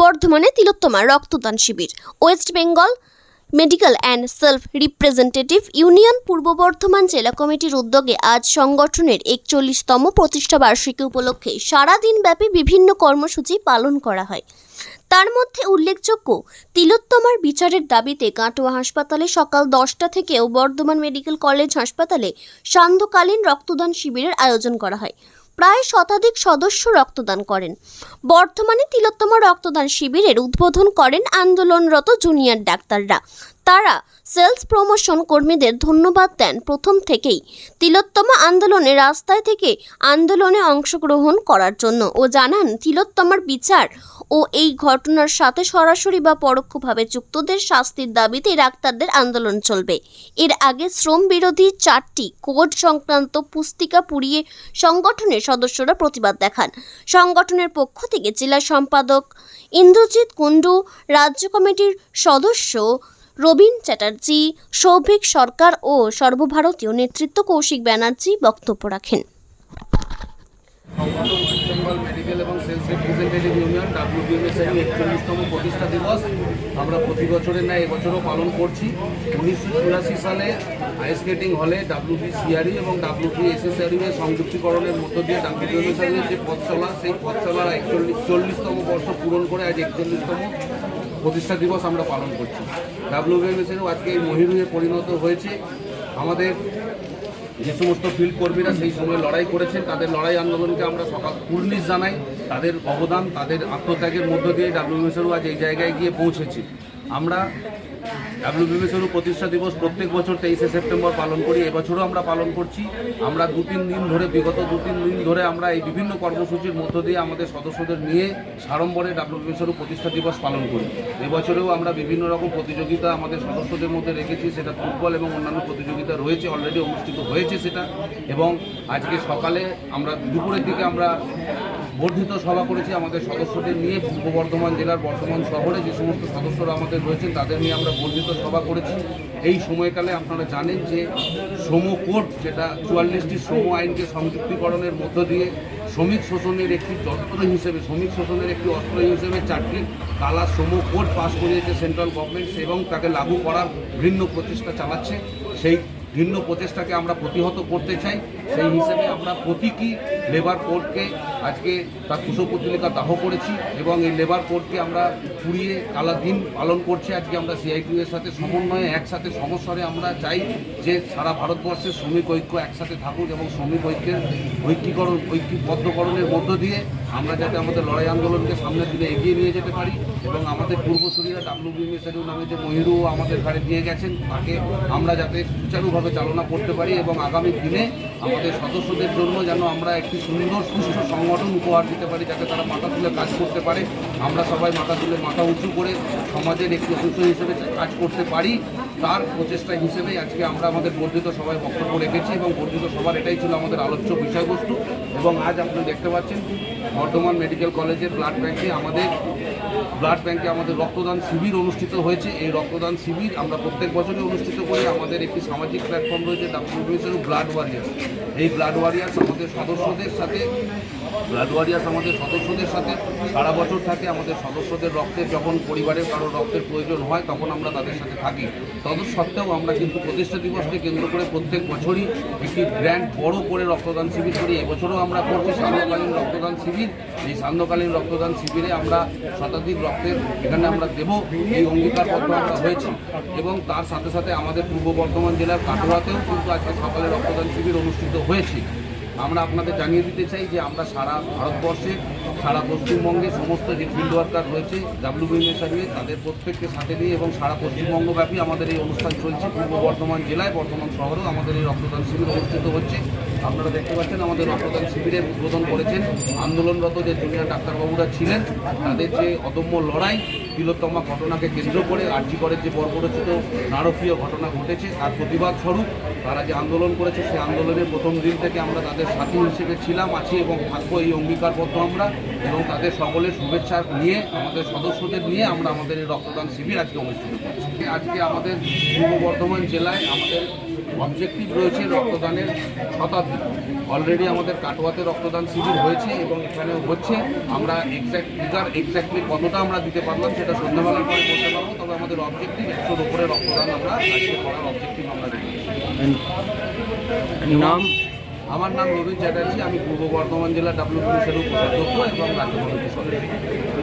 বর্ধমানে তিলোত্তমা রক্তদান শিবির। West Bengal medical and sales representative union পূর্ব বর্ধমান জেলা কমিটির উদ্যোগে আজ সংগঠনের একচল্লিশতম প্রতিষ্ঠা বার্ষিকী উপলক্ষে সারাদিনব্যাপী বিভিন্ন কর্মসূচি পালন করা হয়। তার মধ্যে উল্লেখযোগ্য, তিলোত্তমার বিচারের দাবিতে কাটোয়া হাসপাতালে সকাল দশটা থেকেও বর্ধমান মেডিকেল কলেজ হাসপাতালে সান্ধ্যকালীন রক্তদান শিবিরের আয়োজন করা হয়। প্রায় শতাধিক সদস্য রক্তদান করেন। বর্তমানে তিলোত্তমা রক্তদান শিবিরের উদ্বোধন করেন আন্দোলনরত জুনিয়র ডাক্তাররা। তারা সেলস প্রমোশন কর্মীদের ধন্যবাদ দেন প্রথম থেকেই। তিলোত্তমা আন্দোলনে রাস্তায় থেকে আন্দোলনে অংশগ্রহণ করার জন্য ও জানান তিলোত্তমার বিচার ও এই ঘটনার সাথে সরাসরি বা পরোক্ষভাবে যুক্তদের শাস্তির দাবিতে ডাক্তারদের আন্দোলন চলবে। এর আগে শ্রম বিরোধী চারটি কোড সংক্রান্ত পুস্তিকা পুড়িয়ে সংগঠনের সদস্যরা প্রতিবাদ দেখান। সংগঠনের পক্ষ থেকে জেলা সম্পাদক ইন্দ্রজিৎ কুণ্ডু, রাজ্য কমিটির সদস্য রবীন চ্যাটার্জি, সৌভিক সরকার ও সর্বভারতীয় নেতৃত্ব কৌশিক ব্যানার্জি বক্তব্য রাখেন। রিপ্রেজেন্টেটিভ ইউনিয়ন ডাব্লিউবিএমএসের একচল্লিশতম প্রতিষ্ঠা দিবস। আমরা প্রতি বছরের ন্যায় এবছরও পালন করছি। উনিশশো চুরাশি সালে আইস স্কেটিং হলে ডাব্লিউবি সিআরই এবং ডাব্লিউবি এসএসআরই এর সংযুক্তিকরণের মধ্য দিয়ে ডাব্লিউবিএমএসের যে পথ চলা, সেই পথ চলার একচল্লিশ, চল্লিশতম বর্ষ পূরণ করে আজ একচল্লিশতম প্রতিষ্ঠা দিবস আমরা পালন করছি। ডাব্লিউবিএমএসেরও আজকে এই মহিরুহে পরিণত হয়েছে। আমাদের যে সমস্ত ফিল্ড কর্মীরা সেই সময় লড়াই করেছেন, তাদের লড়াই আন্দোলনকে আমরা সকাল কুর্নিশ জানাই। তাদের অবদান, তাদের আত্মত্যাগের মধ্য দিয়ে ডাব্লিউএমএসএরও আজ এই জায়গায় গিয়ে পৌঁছেছি। আমরা ডাব্লিউবিএসেরও প্রতিষ্ঠা দিবস প্রত্যেক বছর তেইশে সেপ্টেম্বর পালন করি। এবছরও আমরা পালন করছি। আমরা দু তিন দিন ধরে, বিগত দু তিন দিন ধরে আমরা এই বিভিন্ন কর্মসূচির মধ্য দিয়ে আমাদের সদস্যদের নিয়ে সাড়ম্বরে ডাব্লিউবিএসেরও প্রতিষ্ঠা দিবস পালন করি। এবছরেও আমরা বিভিন্ন রকম প্রতিযোগিতা আমাদের সদস্যদের মধ্যে রেখেছি। সেটা ফুটবল এবং অন্যান্য প্রতিযোগিতা রয়েছে অলরেডি অনুষ্ঠিত হয়েছে সেটা। এবং আজকে সকালে আমরা দুপুরের দিকে আমরা বর্ধিত সভা করেছি। আমাদের সদস্যদের নিয়ে পূর্ব বর্ধমান জেলার বর্ধমান শহরে যে সমস্ত সদস্যরা আমাদের রয়েছেন, তাদের নিয়ে আমরা বর্ধিত সভা করেছি। এই সময়কালে আপনারা জানেন যে শ্রম কোড, যেটা চুয়াল্লিশটি শ্রম আইনকে সংযুক্তিকরণের মধ্য দিয়ে শ্রমিক শোষণের একটি যন্ত্র হিসেবে, শ্রমিক শোষণের একটি অস্ত্র হিসেবে চারটি কালা শ্রম কোড পাশ করিয়েছে সেন্ট্রাল গভর্নমেন্ট এবং তাকে লাগু করার ভিন্ন প্রচেষ্টা চালাচ্ছে। সেই ভিন্ন প্রচেষ্টাকে আমরা প্রতিহত করতে চাই, সেই হিসেবে আমরা প্রতীকী লেবার কোর্টকে আজকে তার কুশপুতলিকা দাহ করেছি এবং এই লেবার কোর্টকে আমরা পুড়িয়ে কালা দিন পালন করছি। আজকে আমরা সিআইটিউ এর সাথে সমন্বয়ে একসাথে সমস্যারে আমরা চাই যে সারা ভারতবর্ষের শ্রমিক ঐক্য একসাথে থাকুক এবং শ্রমিক ঐক্যের ঐক্যীকরণ, ঐক্যবদ্ধকরণের মধ্য দিয়ে আমরা যাতে আমাদের লড়াই আন্দোলনকে সামনের দিকে এগিয়ে নিয়ে যেতে পারি এবং আমাদের পূর্বসূরীরা ডাব্লিউবিএমএসএরও নামে যে মহিরু আমাদের ঘাড়ে দিয়ে গেছেন, তাকে আমরা যাতে সুচারুভাবে চালনা করতে পারি এবং আগামী দিনে আমাদের সদস্যদের জন্য যেন আমরা একটি সুন্দর সুস্থ সংগঠন উপহার দিতে পারি যাতে তারা মাথা তুলে কাজ করতে পারে। আমরা সবাই মাথা তুলে মাথা উঁচু করে সমাজের একটি অংশ হিসেবে কাজ করতে পারি। তার প্রচেষ্টা হিসেবে আজকে আমরা আমাদের বর্ধিত সবাই বক্তব্য রেখেছি এবং বর্ধিত সবার এটাই ছিল আমাদের আলোচ্য বিষয়বস্তু এবং আজ আপনি দেখতে পাচ্ছেন বর্ধমান মেডিকেল কলেজের ব্লাড ব্যাংকে আমাদের, ব্লাড ব্যাংকে আমাদের রক্তদান শিবির অনুষ্ঠিত হয়েছে। এই রক্তদান শিবির আমরা প্রত্যেক বছরই অনুষ্ঠিত করি আমাদের একটি সামাজিক প্ল্যাটফর্ম রয়েছে ডাব্লিউবিএসের ব্লাড ওয়ারিয়ার্স। এই ব্লাড ওয়ারিয়ার্স আমাদের সদস্যদের সাথে, ব্লাড ওয়ারিয়ার্স আমাদের সদস্যদের সাথে সারা বছর থাকে। আমাদের সদস্যদের রক্তের, যখন পরিবারের কারও রক্তের প্রয়োজন হয়, তখন আমরা তাদের সাথে থাকি। তৎসত্ত্বেও আমরা কিন্তু প্রতিষ্ঠা দিবসকে কেন্দ্র করে প্রত্যেক বছরই একটি গ্র্যান্ড বড় করে রক্তদান শিবির করি। এবছরও আমরা করছি সান্ধ্যকালীন রক্তদান শিবির। এই সান্ধ্যকালীন রক্তদান শিবিরে আমরা শতাধিক রক্তের এখানে আমরা দেব। এই অঙ্গীকারবদ্ধ আমরা হয়েছি। এবং তার সাথে সাথে আমাদের পূর্ব বর্ধমান জেলার কাটোয়াতেও কিন্তু আজকে সকালে রক্তদান শিবির অনুষ্ঠিত হয়েছে। আমরা আপনাদের জানিয়ে দিতে চাই যে আমরা সারা ভারতবর্ষে সারা পশ্চিমবঙ্গে সমস্ত যে ফিল্ড ওয়ার্কার রয়েছে ডাব্লিউবিএমএস সার্ভিস তাদের প্রত্যেককে সাথে নিয়ে এবং সারা পশ্চিমবঙ্গব্যাপী আমাদের এই অনুষ্ঠান চলছে। পূর্ব বর্ধমান জেলায়, বর্ধমান শহরেও আমাদের এই রক্তদান শিবির অনুষ্ঠিত হচ্ছে। আপনারা দেখতে পাচ্ছেন, আমাদের রক্তদান শিবিরের উদ্বোধন করেছেন আন্দোলনরত যে জুনিয়র ডাক্তারবাবুরা ছিলেন, তাদের যে অদম্য লড়াই, তিলোত্তমা ঘটনাকে কেন্দ্র করে আর্জি করের যে বর্বরচিত নারকীয় ঘটনা ঘটেছে, তার প্রতিবাদ স্বরূপ তারা যে আন্দোলন করেছে সেই আন্দোলনের প্রথম দিন থেকে আমরা তাদের সাথী হিসেবে ছিলাম, আছি এবং থাকব, এই অঙ্গীকারবদ্ধ আমরা। এবং তাদের সকলের শুভেচ্ছা নিয়ে, আমাদের সদস্যদের নিয়ে আমরা আমাদের এই রক্তদান শিবির আজকে অনুষ্ঠিত করছি। আজকে আমাদের পূর্ব বর্ধমান জেলায় আমাদের অবজেক্টিভ রয়েছে রক্তদানের শতাব্দী। অলরেডি আমাদের কাটোয়াতে রক্তদান শিবির হয়েছে এবং এখানেও হচ্ছে। আমরা এক্স্যাক্ট ফিগার এক্স্যাক্টলি কতটা আমরা দিতে পারলাম সেটা সন্ধ্যাবেলার পরে বলতে পারব। তবে আমাদের অবজেক্টিভ একশোর উপরে রক্তদান আমরা আজকে করার অবজেক্টিভ আমরা নাম? আমার নাম রবীন চ্যাটার্জি আমি পূর্ব বর্ধমান জেলা ডাব্লিউপিসির উপাধ্যক্ষ এবং রাজ্য কমিটির সদস্য।